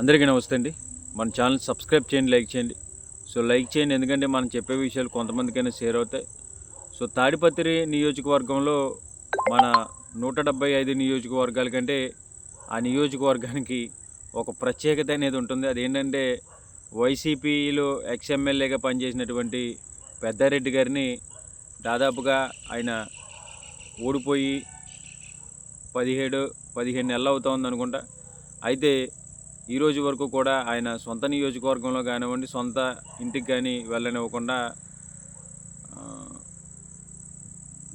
అందరికీ నమస్తే అండి. మన ఛానల్ సబ్స్క్రైబ్ చేయండి లైక్ చేయండి. సో లైక్ చేయండి ఎందుకంటే మనం చెప్పే విషయాలు కొంతమందికైనా షేర్ అవుతాయి. సో తాడిపత్రి నియోజకవర్గంలో మన నూట డెబ్బై ఐదు నియోజకవర్గాల కంటే ఆ నియోజకవర్గానికి ఒక ప్రత్యేకత అనేది ఉంటుంది. అదేంటంటే వైసీపీలో ఎక్స్ఎమ్మెల్యేగా పనిచేసినటువంటి పెద్దారెడ్డి గారిని దాదాపుగా ఆయన ఓడిపోయి పదిహేడు పదిహేను నెలలు అవుతోంది అనుకుంటా అయితే ఈ రోజు వరకు కూడా ఆయన సొంత నియోజకవర్గంలో కానివ్వండి సొంత ఇంటికి కానీ వెళ్ళనివ్వకుండా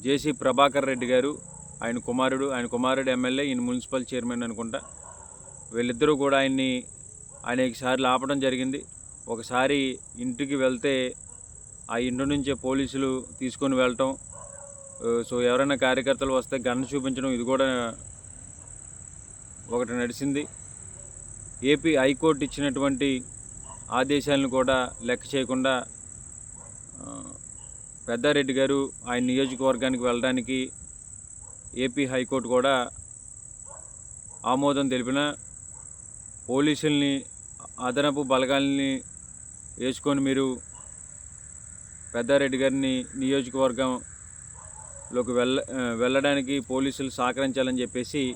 జేసీ ప్రభాకర్ రెడ్డి గారు ఆయన కుమారుడు ఆయన కుమారుడు ఎమ్మెల్యే ఈయన మున్సిపల్ చైర్మన్ అనుకుంటా వీళ్ళిద్దరూ కూడా ఆయన్ని అనేక సార్లు ఆపడం జరిగింది. ఒకసారి ఇంటికి వెళ్తే ఆ ఇంటి నుంచే పోలీసులు తీసుకొని వెళ్ళటం సో ఎవరైనా కార్యకర్తలు వస్తే గన్ చూపించడం ఇది కూడా ఒకటి నడిచింది ఏపీ హైకోర్టు ఇచ్చినటువంటి ఆదేశాలను కూడా లెక్క చేయకుండా పెద్దారెడ్డి గారు ఆయన నియోజకవర్గానికి వెళ్ళడానికి ఏపీ హైకోర్టు కూడా ఆమోదం తెలిపిన పోలీసుల్ని అదనపు బలగాల్ని వేసుకొని మీరు పెద్దారెడ్డి గారిని నియోజకవర్గంలోకి వెళ్ళ వెళ్ళడానికి పోలీసులు సహకరించాలని చెప్పేసి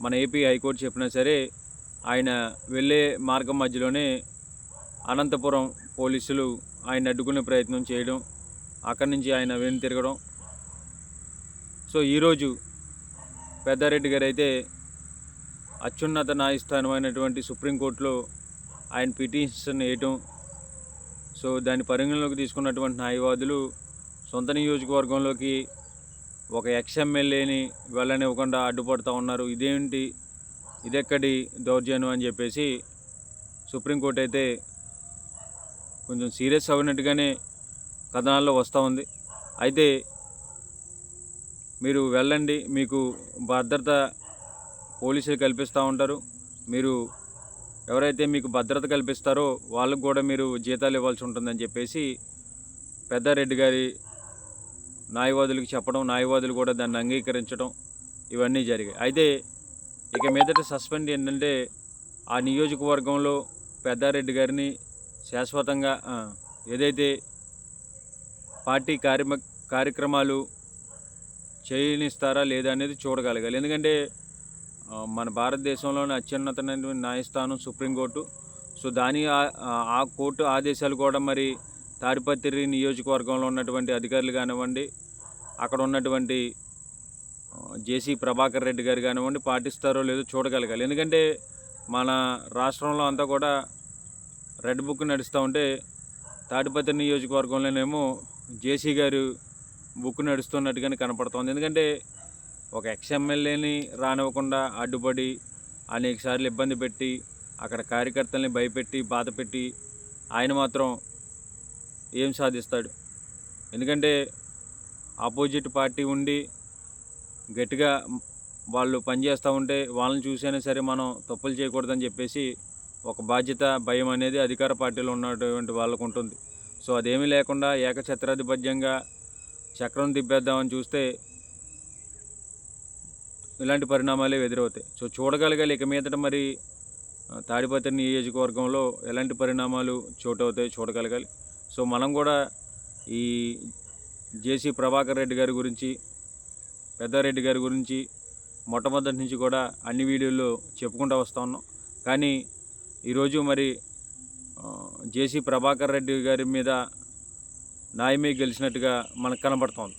మన ఏపీ హైకోర్టు చెప్పినా సరే ఆయన వెళ్ళే మార్గం మధ్యలోనే అనంతపురం పోలీసులు ఆయన అడ్డుకునే ప్రయత్నం చేయడం అక్కడి నుంచి ఆయన వెను తిరగడం. సో ఈరోజు పెద్దారెడ్డి గారు అయితే అత్యున్నత న్యాయస్థానమైనటువంటి సుప్రీంకోర్టులో ఆయన పిటిషన్ వేయటం సో దాని పరిగణలోకి తీసుకున్నటువంటి న్యాయవాదులు సొంత నియోజకవర్గంలోకి ఒక ఎక్స్ఎమ్మెల్యేని వెళ్ళనివ్వకుండా అడ్డుపడుతూ ఉన్నారు. ఇదేంటి ఇదెక్కడి దౌర్జన్యం అని చెప్పేసి సుప్రీంకోర్టు అయితే కొంచెం సీరియస్ అవ్వనట్టుగానే కథనాల్లో వస్తూ ఉంది. అయితే మీరు వెళ్ళండి మీకు భద్రత పోలీసులు కల్పిస్తూ ఉంటారు. మీరు ఎవరైతే మీకు భద్రత కల్పిస్తారో వాళ్ళకు కూడా మీరు జీతాలు ఇవ్వాల్సి ఉంటుందని చెప్పేసి పెద్దారెడ్డి గారి న్యాయవాదులకు చెప్పడం న్యాయవాదులు కూడా దాన్ని అంగీకరించడం ఇవన్నీ జరిగాయి. అయితే ఇక మీదట సస్పెండ్ ఏంటంటే ఆ నియోజకవర్గంలో పెద్దారెడ్డి గారిని శాశ్వతంగా ఏదైతే పార్టీ కార్యమ కార్యక్రమాలు చేయనిస్తారా లేదా అనేది చూడగలగాలి. ఎందుకంటే మన భారతదేశంలోని అత్యున్నత న్యాయస్థానం సుప్రీంకోర్టు. సో దాని ఆ- కోర్టు ఆదేశాలు కూడా మరి తాడిపత్రి నియోజకవర్గంలో ఉన్నటువంటి అధికారులు కానివ్వండి అక్కడ ఉన్నటువంటి జేసీ ప్రభాకర్ రెడ్డి గారు కానివ్వండి పాటిస్తారో లేదో చూడగలగాలి. ఎందుకంటే మన రాష్ట్రంలో అంతా కూడా రెడ్ బుక్ నడుస్తూ ఉంటే తాటిపత్రి నియోజకవర్గంలోనేమో జేసీ గారు బుక్ నడుస్తున్నట్టుగానే కనపడుతోంది. ఎందుకంటే ఒక ఎక్స్ఎమ్మెల్యేని రానివ్వకుండా అడ్డుపడి అనేక సార్లు ఇబ్బంది పెట్టి అక్కడ కార్యకర్తల్ని భయపెట్టి బాధ పెట్టి ఆయన మాత్రం ఏం సాధిస్తాడు? ఎందుకంటే ఆపోజిట్ పార్టీ ఉండి గట్టిగా వాళ్ళు పనిచేస్తూ ఉంటే వాళ్ళని చూసైనా సరే మనం తప్పులు చేయకూడదని చెప్పేసి ఒక బాధ్యత భయం అనేది అధికార పార్టీలో ఉన్నటువంటి వాళ్ళకు ఉంటుంది. సో అదేమీ లేకుండా ఏకఛత్రాధిపత్యంగా చక్రం తిప్పేద్దామని చూస్తే ఇలాంటి పరిణామాలే ఎదురవుతాయి. సో చూడగలగాలి ఇక మీదట మరి తాడిపత్రి నియోజకవర్గంలో ఎలాంటి పరిణామాలు చోటవుతాయి చూడగలగాలి. సో మనం కూడా ఈ జేసీ ప్రభాకర్ రెడ్డి గారి గురించి పెద్దారెడ్డి గారి గురించి మొట్టమొదటి నుంచి కూడా అన్ని వీడియోల్లో చెప్పుకుంటూ వస్తూ ఉన్నాం. కానీ ఈరోజు మరి జేసీ ప్రభాకర్ రెడ్డి గారి మీద నాయమే గెలిచినట్టుగా మనకు కనబడుతోంది